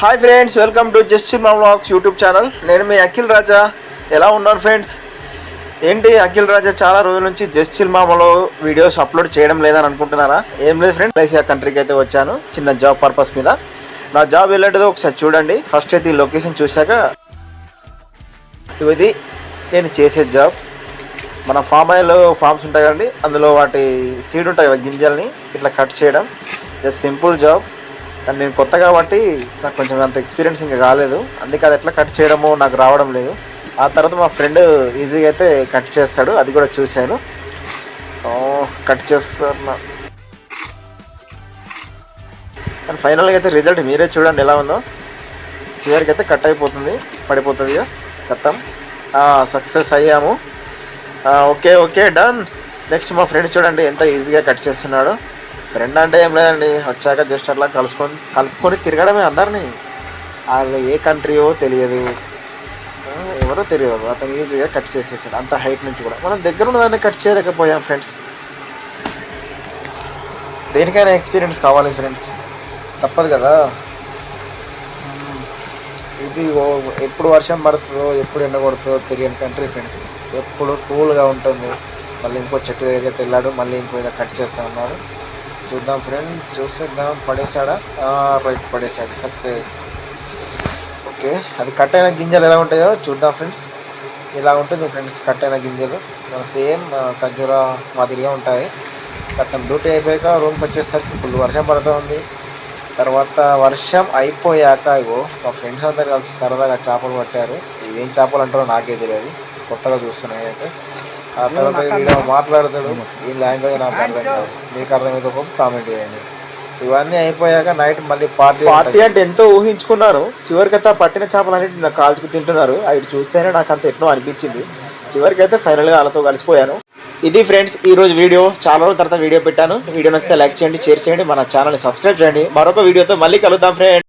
Hi friends welcome to just మా blogs YouTube channel నేను మీ అఖిల్ రాజా. ఎలా ఉన్నారు ఫ్రెండ్స్ ఏంటి అఖిల్ రాజా చాలా రోజుల నుంచి జస్ట్ సినిమాలో వీడియోస్ అప్లోడ్ చేయడం లేదని అనుకుంటున్నారా? ఏం లేదు ఫ్రెండ్స్ మలేసియా కంట్రీకి అయితే వచ్చాను చిన్న జాబ్ పర్పస్ మీద. నా జాబ్ వెళ్ళేదో ఒకసారి చూడండి. ఫస్ట్ అయితే ఈ లొకేషన్ చూశాక ఇది నేను చేసే జాబ్ మన ఫామ్ ఆయిల్ ఫార్మ్స్ ఉంటాయి కదండి అందులో వాటి సీడ్ ఉంటాయి కదా గింజల్ని ఇట్లా కట్ చేయడం. జస్ట్ సింపుల్ జాబ్ కానీ నేను కొత్త కాబట్టి నాకు కొంచెం అంత ఎక్స్పీరియన్స్ ఇంకా కాలేదు. అందుకే అది ఎట్లా కట్ చేయడమో నాకు రావడం లేదు. ఆ తర్వాత మా ఫ్రెండ్ ఈజీగా అయితే కట్ చేస్తాడు. అది కూడా చూశాను. కట్ చేస్తున్నా. కానీ ఫైనల్గా అయితే రిజల్ట్ మీరే చూడండి ఎలా ఉందో. చివరికి అయితే కట్ అయిపోతుంది పడిపోతుంది ఇక సక్సెస్ అయ్యాము. ఓకే ఓకే డన్ నెక్స్ట్ మా ఫ్రెండ్ చూడండి ఎంత ఈజీగా కట్ చేస్తున్నాడు. ఫ్రెండ్ అంటే ఏం లేదండి. వచ్చాక జస్ట్ అట్లా కలుసుకొని కలుపుకొని తిరగడమే అందరినీ. వాళ్ళు ఏ కంట్రీయో తెలియదు. ఎవరో తెలియదు. అతను ఈజీగా కట్ చేసేసాడు. అంత హైట్ నుంచి కూడా. మనం దగ్గర ఉన్నదాన్ని కట్ చేయలేకపోయాం ఫ్రెండ్స్ దేనికైనా ఎక్స్పీరియన్స్ కావాలి ఫ్రెండ్స్ తప్పదు కదా. ఇది ఓ- ఎప్పుడు వర్షం పడుతుందో ఎప్పుడు ఎండ కొడుతుందో తెలియని కంట్రీ ఫ్రెండ్స్ ఎప్పుడు కూల్గా ఉంటుంది. మళ్ళీ ఇంకో చెట్టు దగ్గర వెళ్ళాడు. మళ్ళీ ఇంకో ఏదో కట్ చేస్తా ఉన్నాడు చూద్దాం ఫ్రెండ్ చూసేద్దాం. పడేసాడా రైట్ పడేసాడు సక్సెస్ ఓకే అది కట్ అయిన గింజలు ఎలా ఉంటాయో చూద్దాం ఫ్రెండ్స్ ఇలా ఉంటుంది ఫ్రెండ్స్ కట్ అయిన గింజలు. సేమ్ ఖర్జూరా మాదిరిగా ఉంటాయి. మొత్తం డ్యూటీ అయిపోయాక రూమ్కి వచ్చేసరికి ఫుల్ వర్షం పడుతూ ఉంది. తర్వాత వర్షం అయిపోయాక ఇగో మా ఫ్రెండ్స్ అందరు కలిసి సరదాగా చేపలు పట్టారు. ఇవేం చేపలు అంటారో నాకే తెలియదు. కొత్తగా చూస్తున్నాయి అయితే. ఆ తర్వాత వీడు మాట్లాడతాడు. ఈ లాంగ్వేజ్ నాకు అర్థం కాదు. మీకు అర్థమైతే ఒక కామెంట్ చేయండి. ఇవన్నీ అయిపోయాక నైట్ మళ్ళీ పార్టీ పార్టీ అంటే ఎంతో ఊహించుకున్నాను చివరికైతే ఆ పట్టిన చేపలన్నిటి నాకు కాల్చుకు తింటున్నారు. అవి చూస్తేనే నాకు అంత ఎట్నో అనిపించింది. చివరికైతే ఫైనల్గా వాళ్ళతో కలిసిపోయాను. ఇది ఫ్రెండ్స్ ఈ రోజు వీడియో చాలా రోజుల తర్వాత వీడియో పెట్టాను. వీడియో నచ్చితే లైక్ చేయండి షేర్ చేయండి. మన ఛానల్ని సబ్స్క్రైబ్ చేయండి. మరొక వీడియోతో మళ్ళీ కలుద్దాం ఫ్రెండ్స్